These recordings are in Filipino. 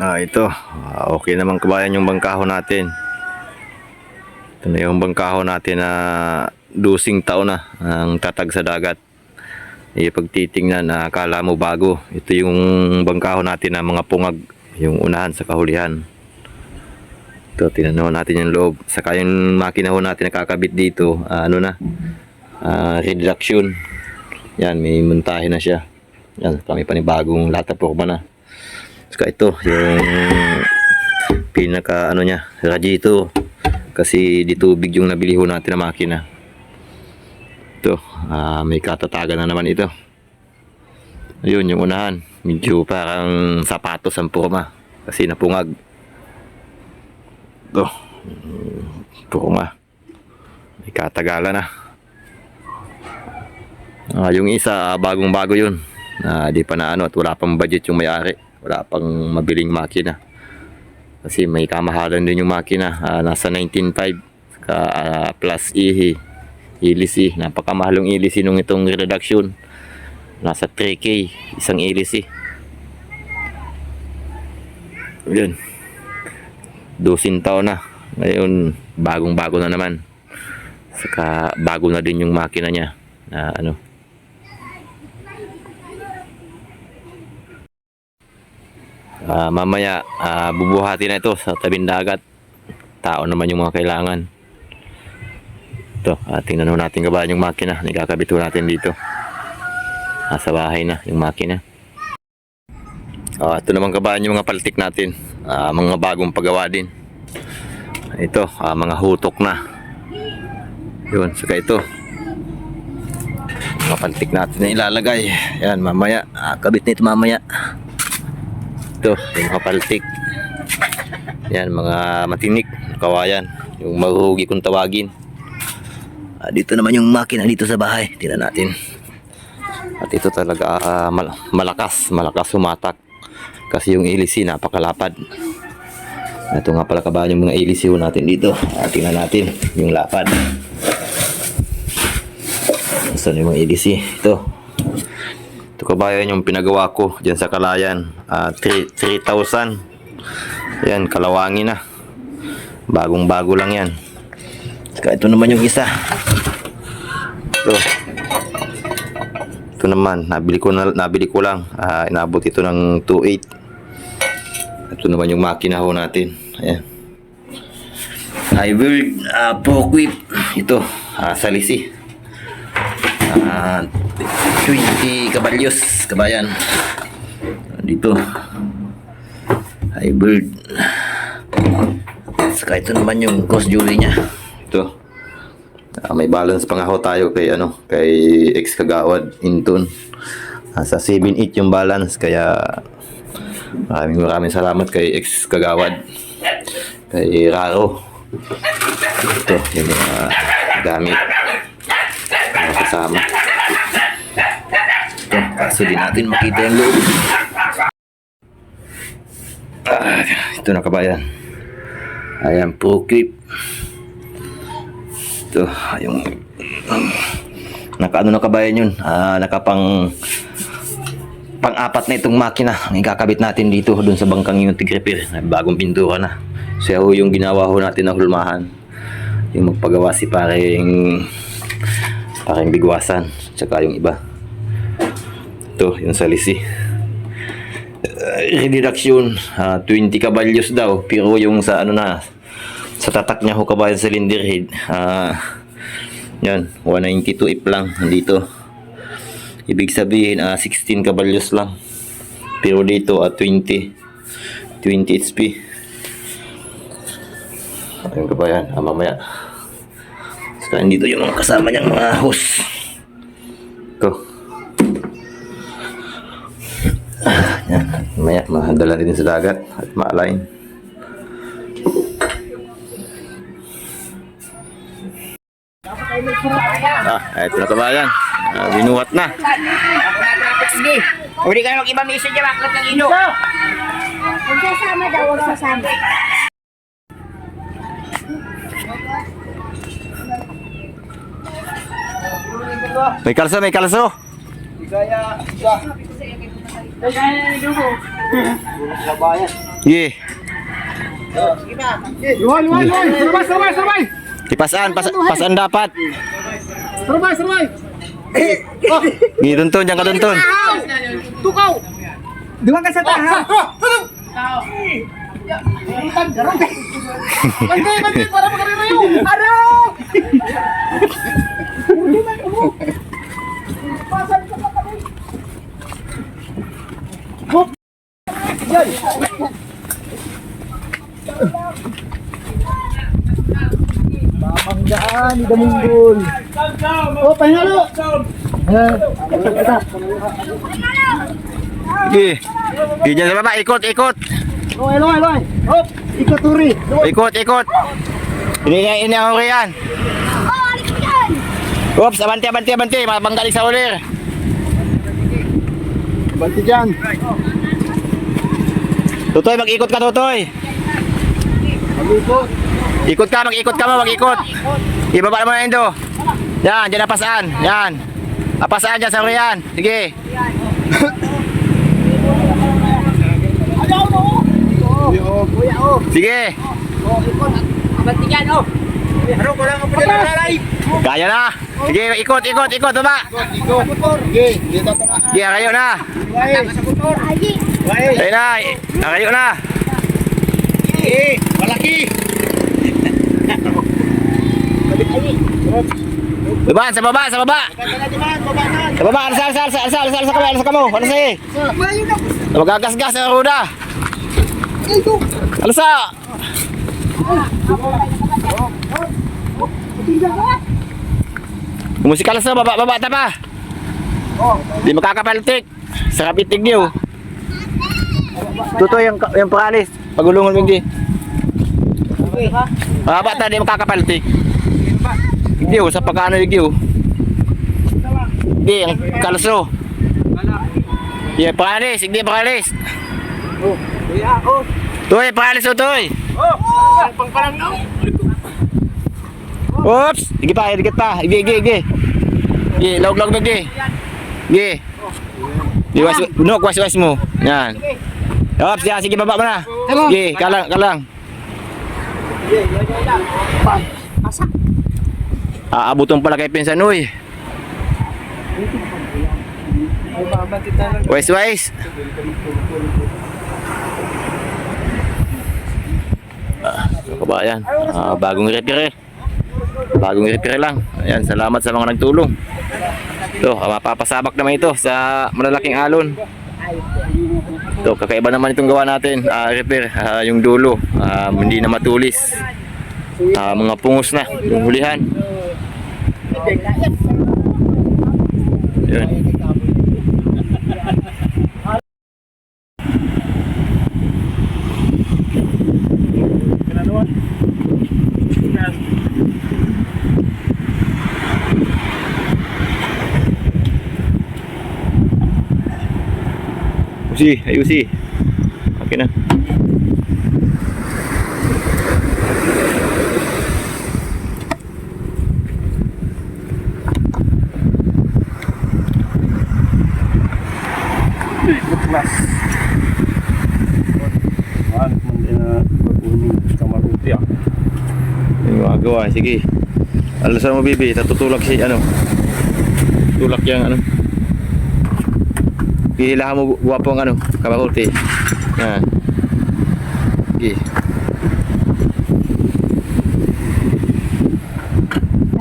Ah, ito. Ah, okay naman kabayan yung bangkaho natin. Ito na yung bangkaho natin na dusing taon na ang tatag sa dagat. Eh, pag titingnan, na akala mo bago. Ito yung bangkaho natin na mga pungag. Yung unahan sa kahulihan. Ito, tinanawan natin yung loob. Saka yung makina ho natin nakakabit dito, ah, ano na, ah, reduction. Yan, may montahe na siya. Yan, kami panibagong lata porma na. Saka ito, yung pinaka ano niya, radiator. Kasi di tubig yung nabili ho natin na makina. Ito, ah, may katatagan na naman ito. Ayun, yung unahan. Medyo parang sapatos ang forma. Kasi napungag. Ito, forma. May katagalan na. Ah, yung isa, ah, bagong-bago yun. Na di pa na ano at wala pang budget yung may-ari. Wala pang mabiling makina. Kasi may kamahalan din yung makina. Ah, nasa 19.5 ka ah, plus ihi. Ilisi. Napakamahal yung ilisi nung itong reduction. Nasa 3K. Isang ilisi. Yun. Dosin taon na. Ngayon, bagong-bago na naman. Saka bago na din yung makina niya. Na ano. Ah, mamaya ah, bubuhati na ito sa tabing dagat. Tao naman yung mga kailangan. Ito, ah, tingnan natin kabahan yung makina. Nikakabit ho natin dito. Nasa bahay na yung makina. Ah, ito naman kabahan yung mga paltik natin. Ah, mga bagong paggawa din. Ito, ah, mga hutok na. Yun, saka ito. Mga paltik natin na ilalagay. Yan, mamaya. Ah, kabit nito mamaya. Ito, yung mga paltik. Yan, mga matinik, kawayan. Yung mahuhugi kung tawagin. Ah, dito naman yung makina dito sa bahay. Tingnan natin. At ito talaga ah, mal- malakas, malakas sumatak. Kasi yung ilisi napakalapad. Ito nga pala kabahan yung mga ilisi natin dito. Ah, tingnan natin yung lapad. Saan yung mga ilisi? Ito. Ito kabayan yung pinagawa ko dyan sa Kalayan. Ah, 3 3,000. Yan, kalawangin na. Bagong bago lang yan. Saka ito naman yung isa. Ito. Ito naman, nabili ko, na, nabili ko lang. Ah, inabot ito ng 2.8. Ito naman yung makina ho natin. Ayan. Hybrid uh, Proquip. Ito, ah, salisi. Ah, 20 kabalyos, kabayan. Dito. Hybrid. Saka ito naman yung cost jewelry niya. Ito. Ah, may balance pa nga ho tayo kay ano, kay ex kagawad Inton. Ah, sa 7.8 yung balance kaya maraming maraming salamat kay ex kagawad. Kay Raro. Ito yung mga gamit. Mga kasama. Kaso di natin makita yung loob. Ah, ito na kabayan. Ayan, pro clip. Ito, yung nakaano na kabayan yun. Ah, nakapang pang-apat na itong makina. Ang ikakabit natin dito doon sa bangkang yung tigrepir. Bagong pintura na. Siya ho yung ginawa ho natin ng hulmahan. Yung magpagawa si pareng pareng bigwasan. Tsaka yung iba. Ito, yung salisi. Uh, reduction, ah, 20 kabalyos daw. Pero yung sa ano na, sa tatak niya ho kabayan sa cylinder head, ah, yan, 192 ip lang dito. Ibig sabihin, ah, 16 kabalyos lang. Pero dito, ah, 20. 20 HP. Ayun ka ba mamaya. Saka dito yung mga kasama niyang mga hose. Ito. Ah, yan. Mamaya, mahadala rin sa dagat at ma-align. Ah, eto na kabayan. Ah, binuhat na. Sige. Uli ka ng ibang mission dyan, baklat ng ino. Huwag sasama daw, huwag sasama. May kalso, may kalso. Kaya, Ye. Luai, luai, luai. Serbai, serbai, serbai. Di pasaran, pasaran dapat. Serbai, serbai. Oh, ni tuntun jangan tuntun. Tu kau. Dua kan satu. Tahu. Ah, ah, ah. Ada. Ada. Ada. Yun. Araw! Pamanggaan ni Damunggol. Oh, pahingalo. Sige. Sige, dyan sa baba. Ikot, ikot. Loy, loy, loy. Hop, ikaturi. Ikot, ikot. Ini ini yan. Oh, alis ko yan! Oops, abante, abante, abante. Mabanggaling sa ulir. Banti dyan. Tutoy, mag-ikot ka, Tutoy. Pag-ikot. Ikot ka, mag-ikot ka mo, mag-ikot. Ibaba mo na Indo. Yan, dyan napasaan. Yan. Napasaan dyan sa uriyan. Sige. Oh, kuya, oh. Sige. Ikot. Na. Kaya na. Sige, ikot, ikot, ikot. Baba. Ikot. Sige, dito ka. Sige, kayo na. Wae. Sa motor. Ay, Wae. Kayo na. Kayo na. Eh, malaki. Baba, sa baba, sa baba. Kaya na naman, baba na. Sa baba, alsa, alsa, alsa, alsa, alsa, alsa kamo, alsa kamo. Ano sa'yo? Wae na. Magagasgas ang ruda. Ito. Alsa. Musikal sa baba, baba ta pa. Oh, Di makakapaltik. Sa kapitig niyo. Tuto yung yung paralis. Pagulungan mo di. okay. Baba ta di makakapaltik. Di sa pagkano di Di ang kalso. Di paralis, di paralis. Oh, kuya, oh. Toy, paralis o toy. Oh, pang parang no. Oops! Igi pa, igi pa. Igi, igi, igi. Igi, log, log, igi. Igi. Di was, no, was, was mo. Yan. Oops, yan, sige, baba mo na. Sige, kalang, kalang. Aabuton pala kay Pinsan, uy. Wise, wise. Ah, kabayan. Ah, bagong repair eh. Bagong repair lang. Ayan, salamat sa mga nagtulong. Ito, mapapasabak naman ito sa malalaking alon. Ito, kakaiba naman itong gawa natin. Ah, repair, ah, yung dulo. Ah, hindi na matulis. Ah, mga pungos na, yung hulihan. Yun. Usi, ayo usi. Okay na. Ano man din na pag-uning kamaruti ah. Yung mga gawa, sige. Alasan mo bibi, tatutulak si ano. Tulak yung ano. Hihilahan mo guwapong ano, kabakuti. Yan. Sige.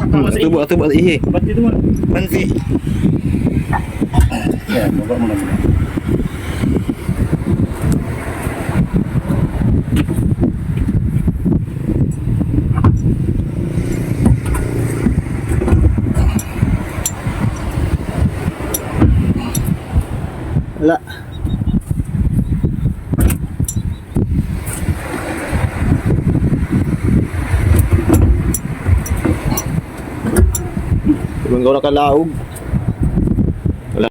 Hmm, atubo, atubo, ihi. Ba't dito mo? Pansi. Yan, baba mo na muna. Wala. Ibang gawa na kalaog.